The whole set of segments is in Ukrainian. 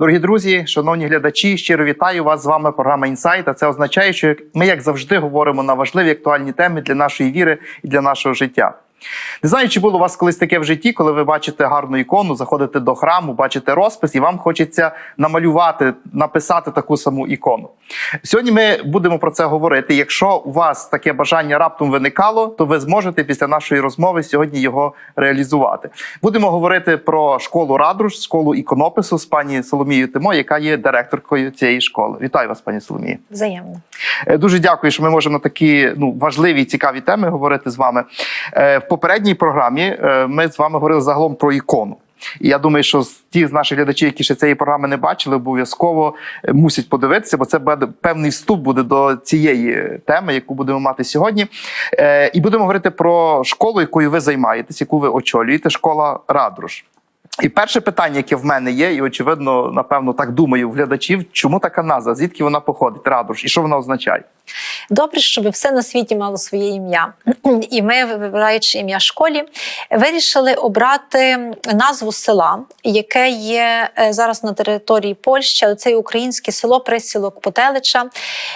Дорогі друзі, шановні глядачі, щиро вітаю вас з вами. Програма Інсайт. А Це означає, що ми, як завжди, говоримо на важливі актуальні теми для нашої віри і для нашого життя. Не знаю, чи було у вас колись таке в житті, коли ви бачите гарну ікону, заходите до храму, бачите розпис, і вам хочеться намалювати, написати таку саму ікону. Сьогодні ми будемо про це говорити. Якщо у вас таке бажання раптом виникало, то ви зможете після нашої розмови сьогодні його реалізувати. Будемо говорити про школу Радруш, школу іконопису з пані Соломією Тимо, яка є директоркою цієї школи. Вітаю вас, пані Соломія. Взаємно. Е, Дуже дякую, що ми можемо на такі ну важливі і цікаві теми говорити з вами. Попередній програмі е, ми з вами говорили загалом про ікону. І я думаю, що ті з наших глядачів, які ще цієї програми не бачили, обов'язково е, мусять подивитися, бо це буде певний вступ буде до цієї теми, яку будемо мати сьогодні. Е, І будемо говорити про школу, якою ви займаєтесь, яку ви очолюєте, школа Радруш. І перше питання, яке в мене є, і очевидно, напевно, так думаю, в глядачів, чому така назва? Звідки вона походить? Радруш, і що вона означає? Добре, щоб все на світі мало своє ім'я. І ми, вибираючи ім'я школі, вирішили обрати назву села, яке є е, зараз на території Польщі, але це українське село Присілок Потелича,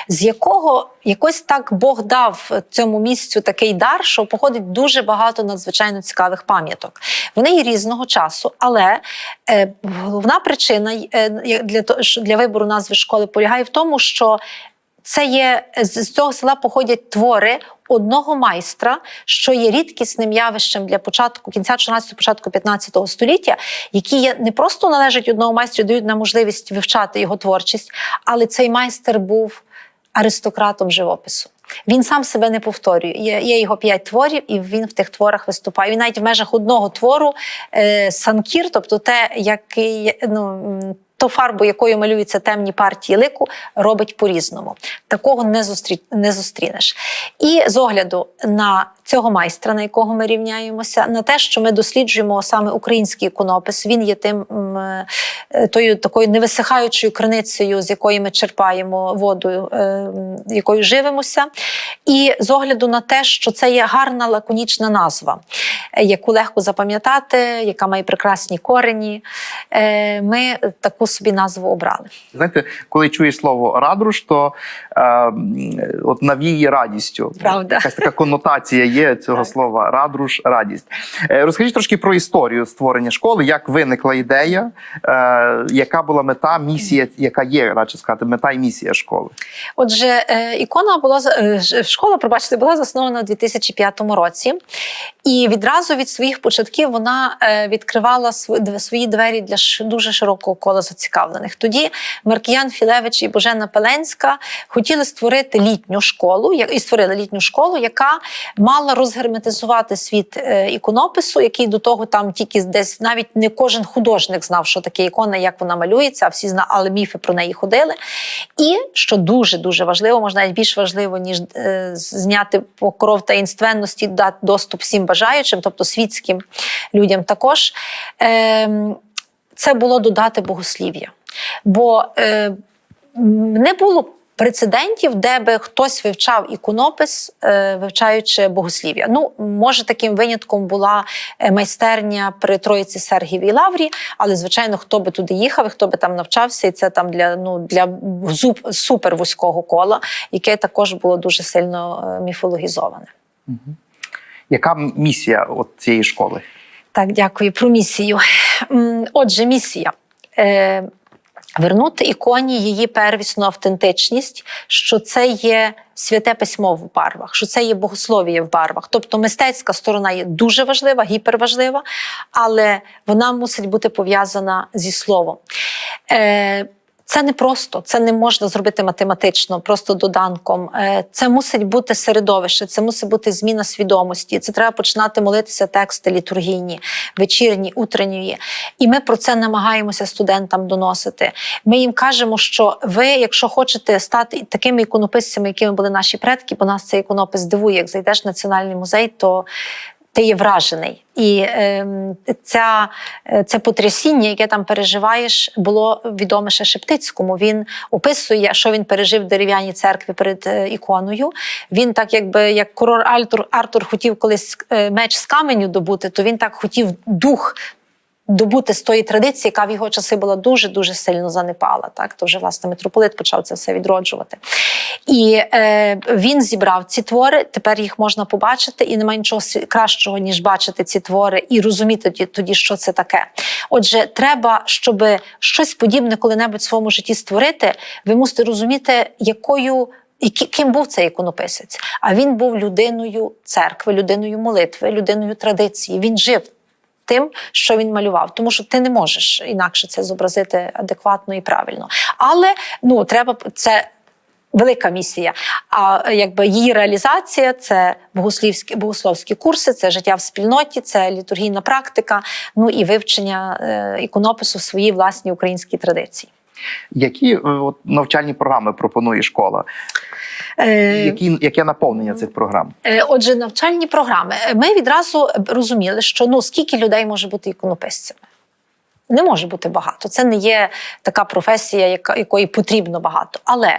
з якого якось так Бог дав цьому місцю такий дар, що походить дуже багато надзвичайно цікавих пам'яток. Вони є різного часу, але е, головна причина е, для, для вибору назви школи полягає в тому, що це є з з цього села походять твори одного майстра, що є рідкісним явищем для початку кінця 14-го, початку 15-го століття, які є не просто належать одному майстру, дають нам можливість вивчати його творчість, але цей майстер був аристократом живопису. Він сам себе не повторює. Є його п'ять творів, і він в тих творах виступає. Він навіть в межах одного твору е, санкір, тобто те, який ну. М, фарбу, якою малюються темні партії лику, робить по-різному. Такого не зустрінеш. І з огляду на цього майстра, на якого ми рівняємося, на те, що ми досліджуємо саме український іконопис, він є тим е, тою такою невисихаючою криницею, з якої ми черпаємо воду, е, якою живемося. І з огляду на те, що це є гарна лаконічна назва, е, яку легко запам'ятати, яка має прекрасні корені, ми таку собі назву обрали. Знаєте, коли чуєш слово радруш, то е, от навіє радістю. Правда. Якась така конотація є цього Так. слова радруш, радість. Е, розкажіть трошки про історію створення школи, як виникла ідея, е, яка була мета, місія, яка є, радше сказати, мета і місія школи. Отже, е, ікона була школа, пробачте, була заснована у 2005 році, і відразу від своїх початків вона відкривала свої двері для дуже широкого кола зацікавлених. Тоді Маркіян Філевич і Божена Пеленська хотіли створити літню школу, і створили літню школу, яка мала розгерметизувати світ е, іконопису, який до того там тільки десь навіть не кожен художник знав, що таке ікона, як вона малюється, а всі знали, але міфи про неї ходили. І що дуже дуже важливо, може навіть більш важливо, ніж е, зняти покров таїнственності, дати доступ всім бажаючим, тобто світським людям також. Е, це було додати богослів'я. Бо е, не було прецедентів, де би хтось вивчав іконопис, е, вивчаючи богослів'я. Ну, може, таким винятком була е, майстерня при Троїці Сергієвій Лаврі, але звичайно, хто би туди їхав, і хто би там навчався, і це там для ну для зуб, супер вузького кола, яке також було дуже сильно е, міфологізоване. Яка місія от цієї школи? Так, дякую про місію. Отже, місія. Вернути іконі її первісну автентичність, що це є святе письмо в барвах, що це є богослов'я в барвах. Тобто мистецька сторона є дуже важлива, гіперважлива, але вона мусить бути пов'язана зі словом. Е, це не просто, це не можна зробити математично, просто доданком. Е, Це мусить бути середовище, це мусить бути зміна свідомості. Це треба починати молитися тексти літургійні, вечірні, утренньої. І ми про це намагаємося студентам доносити. Ми їм кажемо, що ви, якщо хочете стати такими іконописцями, якими були наші предки, бо нас цей іконопис дивує, як зайдеш в національний музей, то ти є вражений. І е, ця, це потрясіння, яке там переживаєш, було відоме ще Шептицькому. Він описує, що він пережив в дерев'яній церкві перед е, іконою. Він так, якби як король Артур, Артур хотів колись е, меч з каменю добути, то він так хотів дух добути з тої традиції, яка в його часи була дуже дуже сильно занепала. Так, то вже власне митрополит почав це все відроджувати. І е, він зібрав ці твори. Тепер їх можна побачити, і немає нічого кращого, ніж бачити ці твори і розуміти тоді, тоді, що це таке. Отже, треба, щоб щось подібне коли-небудь в своєму житті створити, ви мусите розуміти, якою. І ким був цей іконописець? А він був людиною церкви, людиною молитви, людиною традиції. Він жив тим, що він малював, тому що ти не можеш інакше це зобразити адекватно і правильно. Але ну треба це. Велика місія. А якби її реалізація це богослівські богословські курси, це життя в спільноті, це літургійна практика, ну і вивчення е, іконопису в своїй власній українській традиції. Які е, от, навчальні програми пропонує школа? Е, Які, яке наповнення цих програм? Е, Отже, навчальні програми. Ми відразу розуміли, що ну скільки людей може бути іконописцями. Не може бути багато. Це не є така професія, якої потрібно багато. Але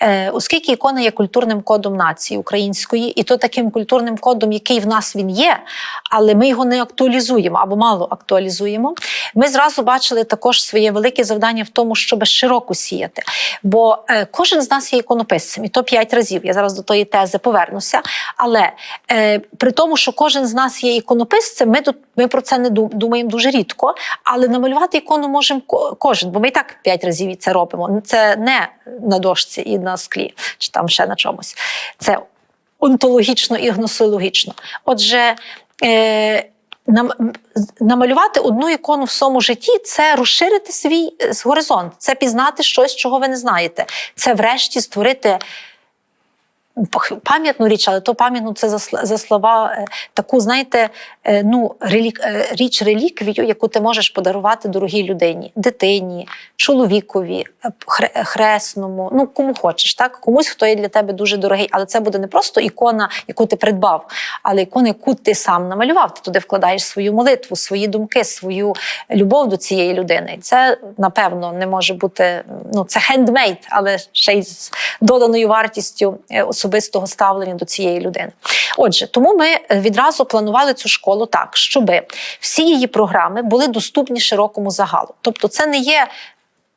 е, оскільки ікона є культурним кодом нації української, і то таким культурним кодом, який в нас він є, але ми його не актуалізуємо або мало актуалізуємо, ми зразу бачили також своє велике завдання в тому, щоб широко сіяти. Бо е, кожен з нас є іконописцем, і то п'ять разів. Я зараз до тої тези повернуся. Але е, при тому, що кожен з нас є іконописцем, ми, ми про це не думаємо дуже рідко. Але намалювати ікону можемо кожен, бо ми і так п'ять разів це робимо. Це не на дошці і на склі, чи там ще на чомусь. Це онтологічно і гносеологічно. Отже, е, нам, намалювати одну ікону в своєму житті це розширити свій е, горизонт, це пізнати щось, чого ви не знаєте. Це врешті створити. Пам'ятну річ, але то пам'ятну це за, за слова е, таку, знаєте, е, ну, релік, е, річ реліквію, яку ти можеш подарувати дорогій людині, дитині, чоловікові, хресному, ну кому хочеш, так комусь, хто є для тебе дуже дорогий. Але це буде не просто ікона, яку ти придбав, але ікона, яку ти сам намалював. Ти туди вкладаєш свою молитву, свої думки, свою любов до цієї людини. Це напевно не може бути. Ну це хендмейд, але ще й з доданою вартістю особистого ставлення до цієї людини. Отже, тому ми е, відразу планували цю школу так, щоб всі її програми були доступні широкому загалу. Тобто, це не є.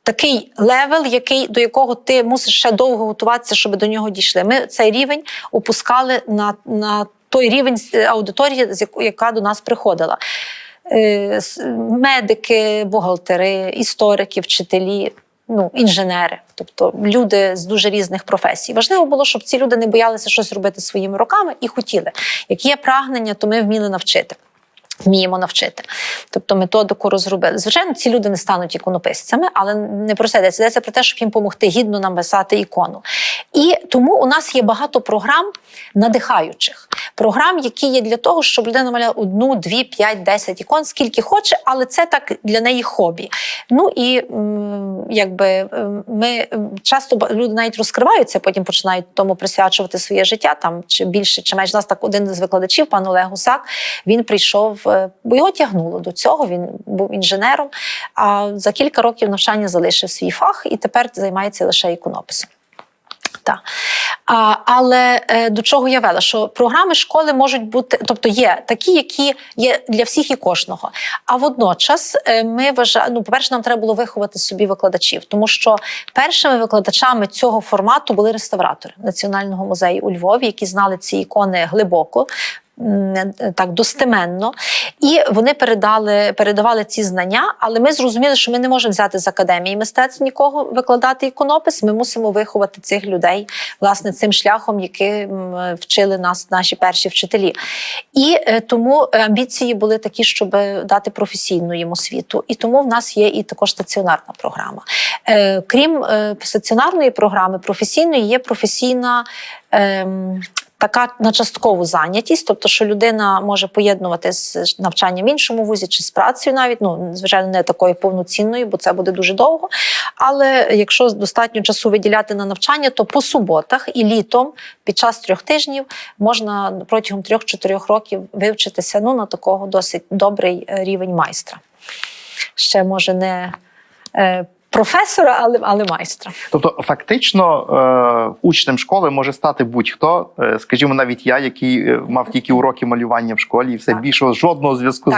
Такий левел, який до якого ти мусиш ще довго готуватися, щоб до нього дійшли. Ми цей рівень опускали на, на той рівень е, аудиторії, з яка до нас приходила. Е, Медики, бухгалтери, історики, вчителі, ну, інженери, тобто люди з дуже різних професій. Важливо було, щоб ці люди не боялися щось робити своїми руками і хотіли. Як є прагнення, то ми вміли навчити. Вміємо навчити, тобто методику розробили. Звичайно, ці люди не стануть іконописцями, але не про це йдеться. Йдеться про те, щоб їм допомогти гідно нам писати ікону. І тому у нас є багато програм надихаючих. Програм, які є для того, щоб людина маляла одну, дві, п'ять, десять ікон, скільки хоче, але це так для неї хобі. Ну і якби ми часто люди навіть розкриваються, потім починають тому присвячувати своє життя там чи більше, чи менш У нас так один з викладачів, пан Олег Гусак, він прийшов, е, бо його тягнуло до цього. Він був інженером. А за кілька років навчання залишив свій фах і тепер займається лише іконописом. Так. Але е, до чого я вела? Що програми школи можуть бути, тобто є такі, які є для всіх і кожного. А водночас е, ми вважаємо, ну, по-перше, нам треба було виховати собі викладачів, тому що першими викладачами цього формату були реставратори Національного музею у Львові, які знали ці ікони глибоко. Так достеменно, і вони передали, передавали ці знання, але ми зрозуміли, що ми не можемо взяти з академії мистецтв нікого викладати іконопис. Ми мусимо виховати цих людей власне цим шляхом, яким вчили нас наші перші вчителі. І е, тому амбіції були такі, щоб дати професійну їм освіту. І тому в нас є і також стаціонарна програма. Е, крім е, стаціонарної програми, професійної є професійна. Така на часткову зайнятість, тобто, що людина може поєднувати з навчанням в іншому вузі чи з працею, навіть ну звичайно, не такою повноцінною, бо це буде дуже довго. Але якщо достатньо часу виділяти на навчання, то по суботах і літом під час трьох тижнів можна протягом трьох-чотирьох років вивчитися ну на такого досить добрий е, рівень майстра. Ще може не е, професора, але, але майстра. Тобто, фактично, е, учнем школи може стати будь-хто, е, скажімо, навіть я, який е, мав тільки уроки малювання в школі, і все Так. більшого жодного зв'язку з,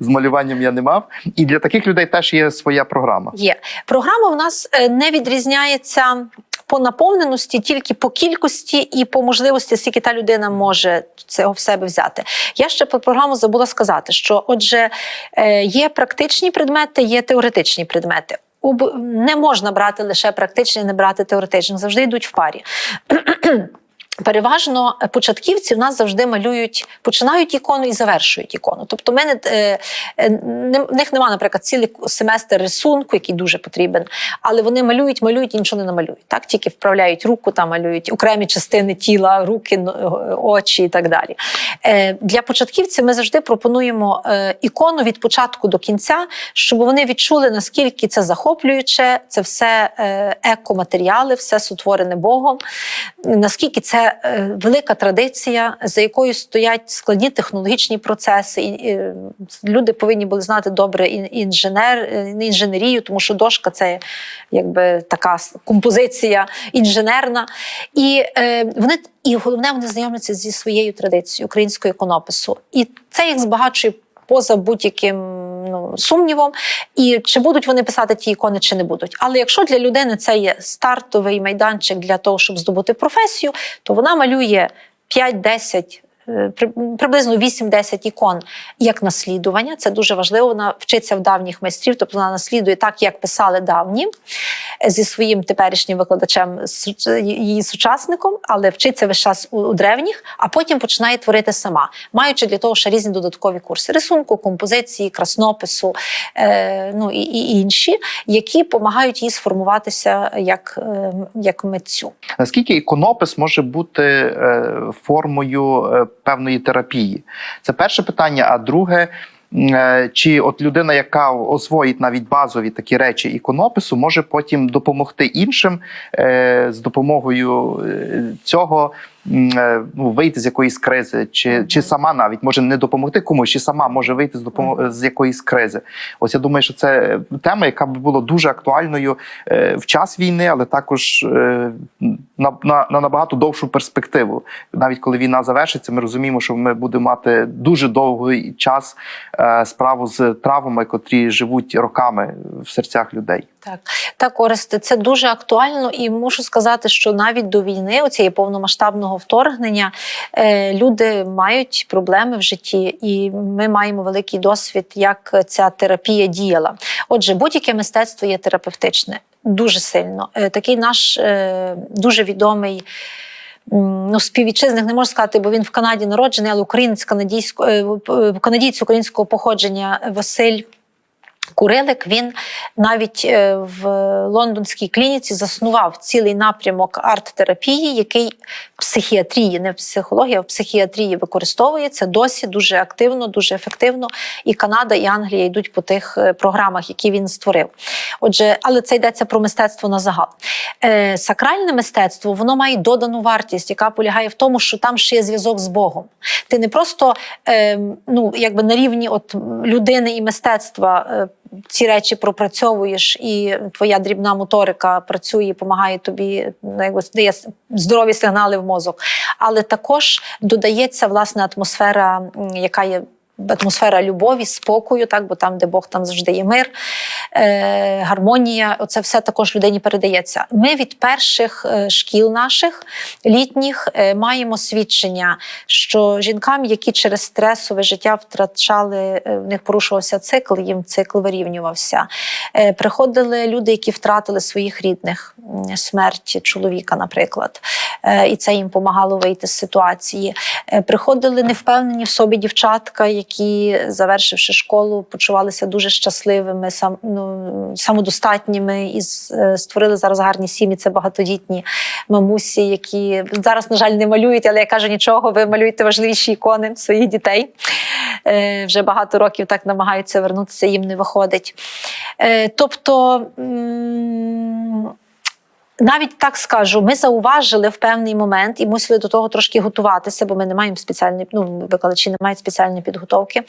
з малюванням я не мав. І для таких людей теж є своя програма. Є програма. В нас не відрізняється. По наповненості тільки по кількості і по можливості, скільки та людина може цього в себе взяти. Я ще про програму забула сказати, що отже, є практичні предмети, є теоретичні предмети. Не можна брати лише практичний, не брати теоретичний, завжди йдуть в парі. Переважно е, початківці в нас завжди малюють, починають ікону і завершують ікону. Тобто, в мене е, е, в них немає, наприклад, цілий семестр рисунку, який дуже потрібен, але вони малюють, малюють і нічого не намалюють. Так тільки вправляють руку, там малюють окремі частини тіла, руки, очі і так далі. Для початківців ми завжди пропонуємо ікону від початку до кінця, щоб вони відчули, наскільки це захоплююче, це все екоматеріали, все сотворене Богом, наскільки це е, велика традиція, за якою стоять складні технологічні процеси. І, е, люди повинні були знати добре інженер, е, інженерію, тому що дошка це якби така композиція інженерна. І вони і головне, вони знайомляться зі своєю традицією українського іконопису. І це їх збагачує поза будь-яким ну, сумнівом. І чи будуть вони писати ті ікони, чи не будуть. Але якщо для людини це є стартовий майданчик для того, щоб здобути професію, то вона малює 5-10. Е, при- Приблизно 8-10 ікон як наслідування. Це дуже важливо. Вона вчиться в давніх майстрів, тобто вона наслідує так, як писали давні е, зі своїм теперішнім викладачем, її сучасником, але вчиться весь час у, древніх, а потім починає творити сама, маючи для того ще різні додаткові курси рисунку, композиції, краснопису, е, ну і, і інші, які допомагають їй сформуватися як, е, як митцю. Наскільки іконопис може бути е, формою е, певної терапії? Це перше питання. А друге, е, чи от людина, яка освоїть навіть базові такі речі іконопису, може потім допомогти іншим е, з допомогою е, цього. Е, Ну, вийти з якоїсь кризи, чи, чи сама навіть може не допомогти комусь, чи сама може вийти з допомо- з якоїсь кризи. Ось я думаю, що це тема, яка б була дуже актуальною е, в час війни, але також е, на, на, на набагато довшу перспективу. Навіть коли війна завершиться, ми розуміємо, що ми будемо мати дуже довгий час е, справу з травмами, котрі живуть роками в серцях людей. Так, так, Оресте, це дуже актуально, і мушу сказати, що навіть до війни, оцієї повномасштабного вторгнення, е, люди мають проблеми в житті, і ми маємо великий досвід, як ця терапія діяла. Отже, будь-яке мистецтво є терапевтичне дуже сильно. Е, такий наш е, дуже відомий. Ну, співвітчизник не можу сказати, бо він в Канаді народжений, але українець канадійського е, канадійць українського походження Василь Курилик він навіть е, в лондонській клініці заснував цілий напрямок арт-терапії, який в психіатрії, не в психології, а в психіатрії використовується досі дуже активно, дуже ефективно. І Канада, і Англія йдуть по тих е, програмах, які він створив. Отже, але це йдеться про мистецтво на загал. Е, сакральне мистецтво воно має додану вартість, яка полягає в тому, що там ще є зв'язок з Богом. Ти не просто е, ну, якби на рівні от людини і мистецтва. Ці речі пропрацьовуєш, і твоя дрібна моторика працює, допомагає тобі, ну, якби дає здорові сигнали в мозок. Але також додається власне атмосфера, яка є. Атмосфера любові, спокою, так, бо там, де Бог, там завжди є мир, е, гармонія. Оце все також людині передається. Ми від перших е, шкіл наших літніх е, маємо свідчення, що жінкам, які через стресове життя втрачали, е, в них порушувався цикл, їм цикл вирівнювався. Е, Приходили люди, які втратили своїх рідних, смерть чоловіка, наприклад, і це їм допомагало вийти з ситуації. Е, Приходили невпевнені в собі дівчатка, які, завершивши школу, почувалися дуже щасливими, сам, ну, самодостатніми і е, створили зараз гарні сім'ї. Це багатодітні мамусі, які зараз, на жаль, не малюють, але я кажу, нічого, ви малюєте важливіші ікони своїх дітей. Е, Вже багато років так намагаються вернутися, їм не виходить. Е, Тобто. Навіть так скажу, ми зауважили в певний момент і мусили до того трошки готуватися, бо ми не маємо спеціальної, ну викладачі не мають спеціальної підготовки.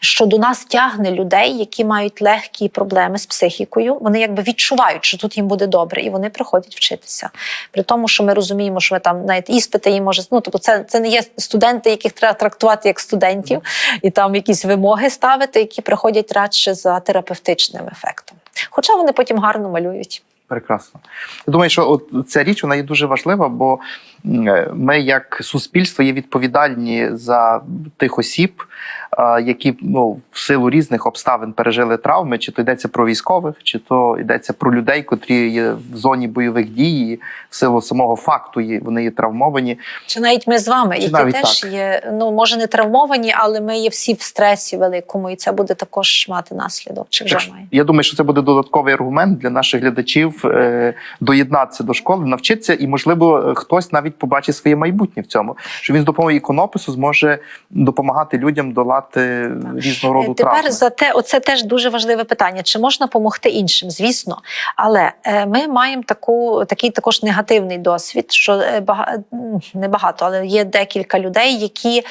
що до нас тягне людей, які мають легкі проблеми з психікою. Вони якби відчувають, що тут їм буде добре, і вони приходять вчитися. При тому, що ми розуміємо, що ми там навіть іспити їм може. Ну тобто, це, це не є студенти, яких треба трактувати як студентів, і там якісь вимоги ставити, які приходять радше за терапевтичним ефектом. Хоча вони потім гарно малюють. Прекрасно. Я думаю, що от ця річ вона є дуже важлива, бо е, ми, як суспільство, є відповідальні за тих осіб, які ну, в силу різних обставин пережили травми, чи то йдеться про військових, чи то йдеться про людей, котрі є в зоні бойових дій, в силу самого факту є, вони є травмовані. Чи навіть ми з вами, Чи які теж так. є, ну може не травмовані, але ми є всі в стресі великому, і це буде також мати наслідок. Чи вже Так має? я думаю, що це буде додатковий аргумент для наших глядачів е, доєднатися до школи, навчитися, і можливо хтось навіть побачить своє майбутнє в цьому, що він з допомогою іконопису зможе допомагати людям долати різного роду Тепер травми. за те, оце теж дуже важливе питання. Чи можна допомогти іншим? Звісно, але е, ми маємо таку такий також негативний досвід, що е, бага- не багато, але є декілька людей, які,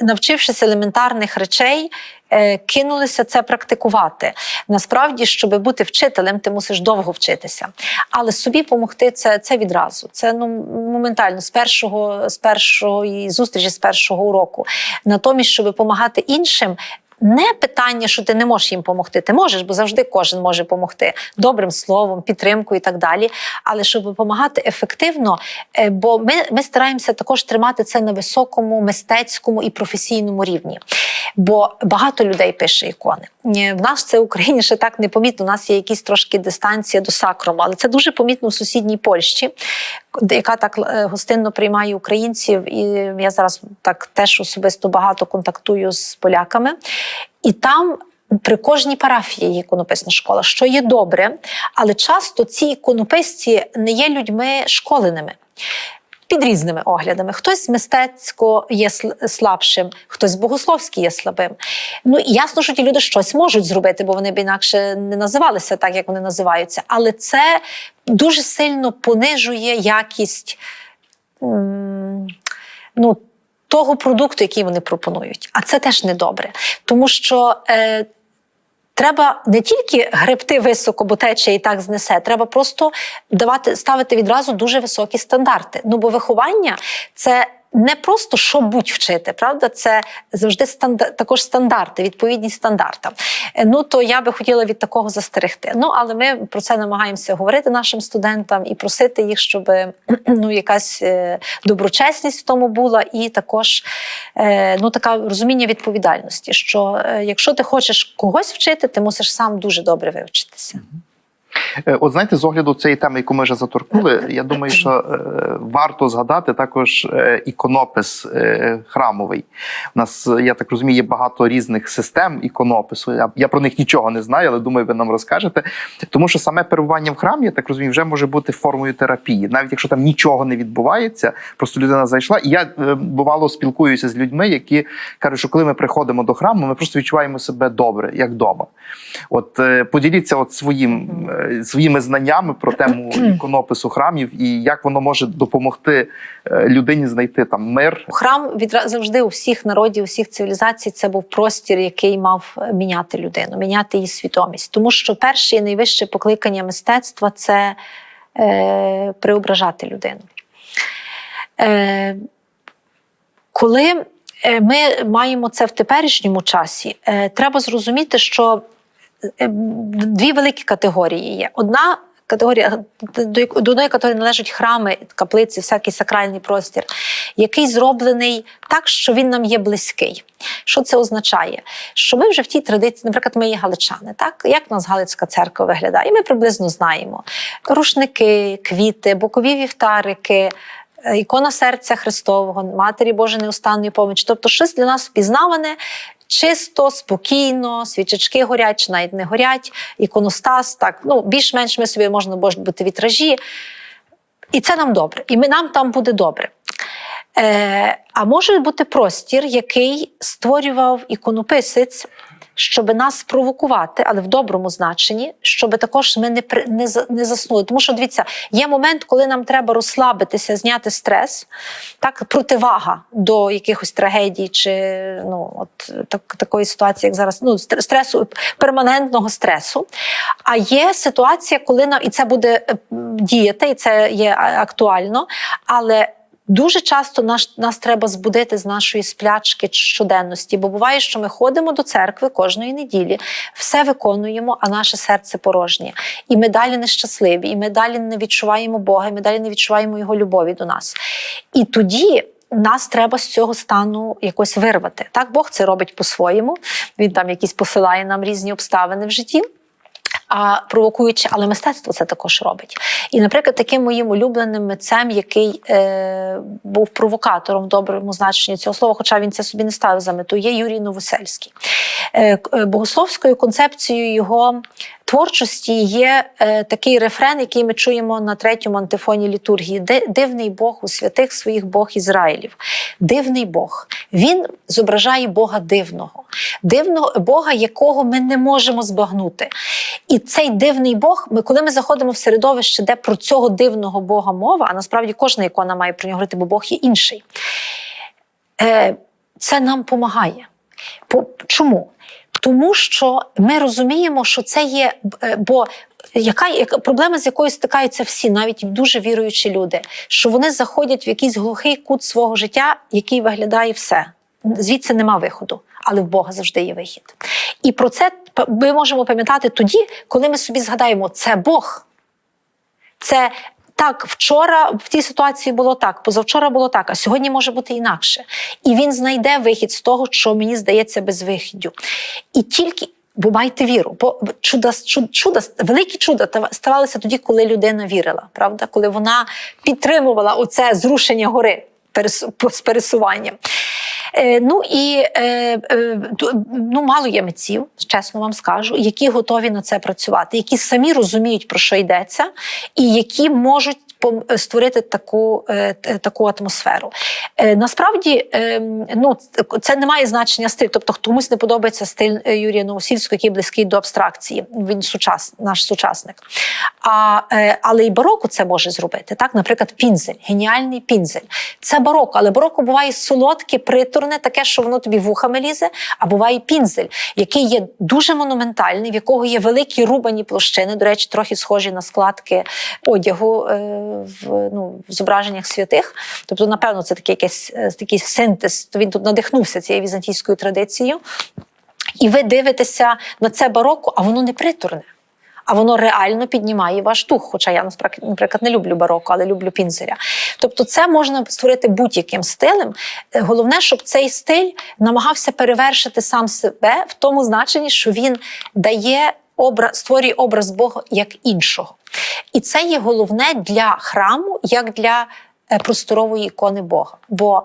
навчившись елементарних речей. Е, Кинулися це практикувати. Насправді, щоб бути вчителем, ти мусиш довго вчитися. Але собі допомогти це, це відразу. Це ну моментально з першого з першої зустрічі, з першого уроку. Натомість, щоб допомагати іншим, не питання, що ти не можеш їм допомогти. Ти можеш, бо завжди кожен може допомогти добрим словом, підтримкою і так далі. Але щоб допомагати ефективно, е, бо ми, ми стараємося також тримати це на високому мистецькому і професійному рівні. Бо багато людей пише ікони. В нас це в Україні ще так не помітно. У нас є якісь трошки дистанція до сакрому, але це дуже помітно в сусідній Польщі, яка так е, гостинно приймає українців. І я зараз так теж особисто багато контактую з поляками. І там при кожній парафії є іконописна школа, що є добре, але часто ці іконописці не є людьми школеними. Під різними оглядами. Хтось мистецько є слабшим, хтось богословський є слабим. Ну і ясно, що ті люди щось можуть зробити, бо вони б інакше не називалися так, як вони називаються. Але це дуже сильно понижує якість ну, того продукту, який вони пропонують. А це теж недобре. Тому що е, треба не тільки гребти високо, бо тече і так знесе, треба просто давати, ставити відразу дуже високі стандарти. Ну, бо виховання це. Не просто що будь вчити, правда, це завжди стандар, також стандарти, відповідність стандартам. Е, Ну то я би хотіла від такого застерегти. Ну але ми про це намагаємося говорити нашим студентам і просити їх, щоб ну якась е, доброчесність в тому була, і також е, ну така розуміння відповідальності. Що якщо ти хочеш когось вчити, ти мусиш сам дуже добре вивчитися. Е, От знаєте, з огляду цієї теми, яку ми вже заторкнули, я думаю, що е, варто згадати також е, іконопис е, храмовий. У нас, я так розумію, є багато різних систем іконопису. Я, я про них нічого не знаю, але думаю, ви нам розкажете. Тому що саме перебування в храмі, я так розумію, вже може бути формою терапії, навіть якщо там нічого не відбувається, просто людина зайшла. І я е, бувало спілкуюся з людьми, які кажуть, що коли ми приходимо до храму, ми просто відчуваємо себе добре, як вдома. От е, поділіться от своїм, е, своїми знаннями про тему іконопису храмів і як воно може допомогти е, людині знайти там мир. Храм відра... завжди у всіх народів, у всіх цивілізацій це був простір, який мав е, міняти людину, міняти її свідомість. Тому що перше і найвище покликання мистецтва це е, преображати людину. Е, коли е, ми маємо це в теперішньому часі, е, треба зрозуміти, що е, дві великі категорії є. Одна категорія до одної категорії належать храми, каплиці, всякий сакральний простір, який зроблений так, що він нам є близький. Що це означає? Що ми вже в тій традиції, наприклад, ми є галичани, так як у нас Галицька церква виглядає, і ми приблизно знаємо рушники, квіти, бокові вівтарики. е, Ікона серця Христового, Матері Божої неустанної помочі. Тобто, щось для нас впізнаване, чисто, спокійно, свічечки горять чи навіть не горять, іконостас, так, ну, більш-менш ми собі можна бути вітражі. І це нам добре, і ми, нам там буде добре. Е, а може бути простір, який створював іконописець, щоб нас спровокувати, але в доброму значенні, щоб також ми не не, не заснули. Тому що дивіться, є момент, коли нам треба розслабитися, зняти стрес, так противага до якихось трагедій чи ну от так, такої ситуації, як зараз, ну стр- стресу перманентного стресу. А є ситуація, коли нам і це буде діяти, і це є актуально, але Дуже часто наш, нас треба збудити з нашої сплячки щоденності, бо буває, що ми ходимо до церкви кожної неділі, все виконуємо, а наше серце порожнє. І ми далі нещасливі, і ми далі не відчуваємо Бога, і ми далі не відчуваємо Його любові до нас. І тоді. Нас треба з цього стану якось вирвати. Так, Бог це робить по-своєму. Він там якісь посилає нам різні обставини в житті. А провокуючи, але мистецтво це також робить. І, наприклад, таким моїм улюбленим митцем, який е, був провокатором в доброму значенні цього слова, хоча він це собі не ставив за мету, є Юрій Новосельський. Е, е, богословською концепцією його творчості є е, такий рефрен, який ми чуємо на третьому антифоні літургії: Дивний Бог у святих своїх Бог Ізраїлів. Дивний Бог. Він зображає Бога дивного, дивного Бога, якого ми не можемо збагнути. І цей дивний Бог, ми, коли ми заходимо в середовище, де про цього дивного Бога мова, а насправді кожна ікона має про нього говорити, бо Бог є інший. Е, це нам допомагає. По, чому? Тому що ми розуміємо, що це є, е, бо яка, проблема, з якою стикаються всі, навіть дуже віруючі люди, що вони заходять в якийсь глухий кут свого життя, який виглядає все. Звідси нема виходу, але в Бога завжди є вихід. І про це ми можемо пам'ятати тоді, коли ми собі згадаємо, це Бог. Це так, вчора в тій ситуації було так, позавчора було так, а сьогодні може бути інакше. І він знайде вихід з того, що мені здається безвихіддю. І тільки. Бо майте віру, бо чуда, чуда, великі чуда та- ставалися тоді, коли людина вірила, правда? Коли вона підтримувала оце зрушення гори з пересуванням. Е, ну і е, е, ну, мало є митців, чесно вам скажу, які готові на це працювати, які самі розуміють, про що йдеться, і які можуть створити таку, е, таку атмосферу. Е, насправді, е, ну, це не має значення стиль. Тобто комусь не подобається стиль е, Юрія Новосільського, який близький до абстракції. Він сучас, наш сучасник. А, е, але і бароко це може зробити. Так, наприклад, пінзель, геніальний пінзель. Це бароко, але бароко буває солодке, приторне, таке, що воно тобі вухами лізе, а буває пінзель, який є дуже монументальний, в якого є великі рубані площини, до речі, трохи схожі на складки одягу е, в, ну, в зображеннях святих. Тобто, напевно, це такий якийсь е, такий синтез. Він тут надихнувся цією візантійською традицією. І ви дивитеся на це бароко, а воно не приторне. А воно реально піднімає ваш дух. Хоча я наприклад, не люблю бароко, але люблю пінзеля. Тобто, це можна створити будь-яким стилем. Е, Головне, щоб цей стиль намагався перевершити сам себе в тому значенні, що він дає образ, створює образ Бога як іншого. І це є головне для храму, як для е, просторової ікони Бога. Бо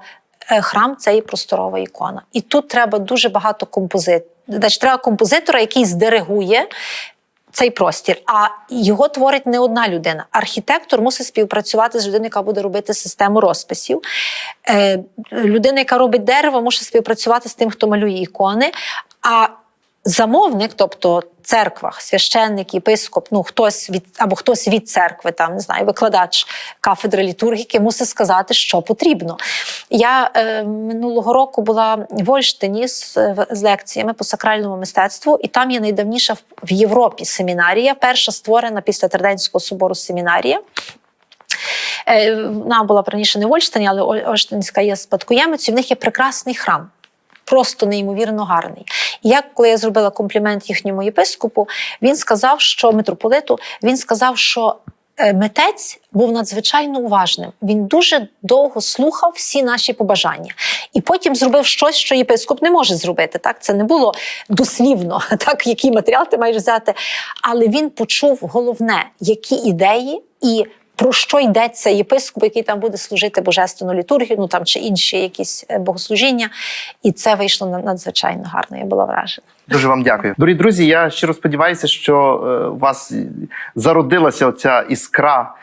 е, храм це і просторова ікона. І тут треба дуже багато композит. Значить, треба композитора, який здиригує цей простір. А його творить не одна людина. Архітектор мусить співпрацювати з людиною, яка буде робити систему розписів. Е, людина, яка робить дерево, може співпрацювати з тим, хто малює ікони. А замовник, тобто церква, священник, єпископ, ну хтось від або хтось від церкви, там не знаю, викладач кафедри літургіки, мусить сказати, що потрібно. Я е, минулого року була в Ольштині з, з лекціями по сакральному мистецтву, і там є найдавніша в, Європі семінарія, перша створена після Триденського собору семінарія. Е, Вона була раніше не в Ольштині, але Ольштинська є спадкоємицею. В них є прекрасний храм. Просто неймовірно гарний. І як коли я зробила комплімент їхньому єпископу, він сказав, що митрополиту він сказав, що е, митець був надзвичайно уважним. Він дуже довго слухав всі наші побажання, і потім зробив щось, що єпископ не може зробити. Так, це не було дослівно, так який матеріал ти маєш взяти. Але він почув головне, які ідеї і. Про що йдеться єпископ, який там буде служити божественну літургію, ну там чи інші якісь е, богослужіння, і це вийшло на- надзвичайно гарно. Я була вражена. Дуже вам дякую. Дорогі друзі, я щиро сподіваюся, що е, у вас зародилася оця іскра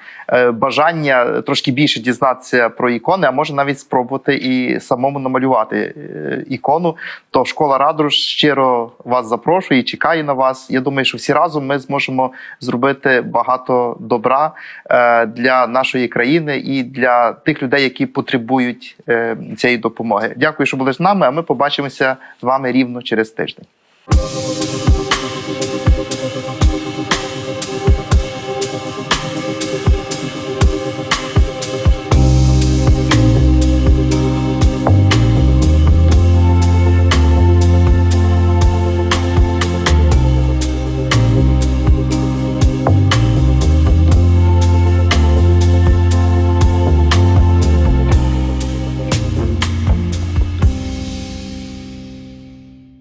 бажання трошки більше дізнатися про ікони, а може навіть спробувати і самому намалювати е, ікону, то школа Радуш щиро вас запрошує і чекає на вас. Я думаю, що всі разом ми зможемо зробити багато добра е, для нашої країни і для тих людей, які потребують е, цієї допомоги. Дякую, що були з нами. А ми побачимося з вами рівно через тиждень.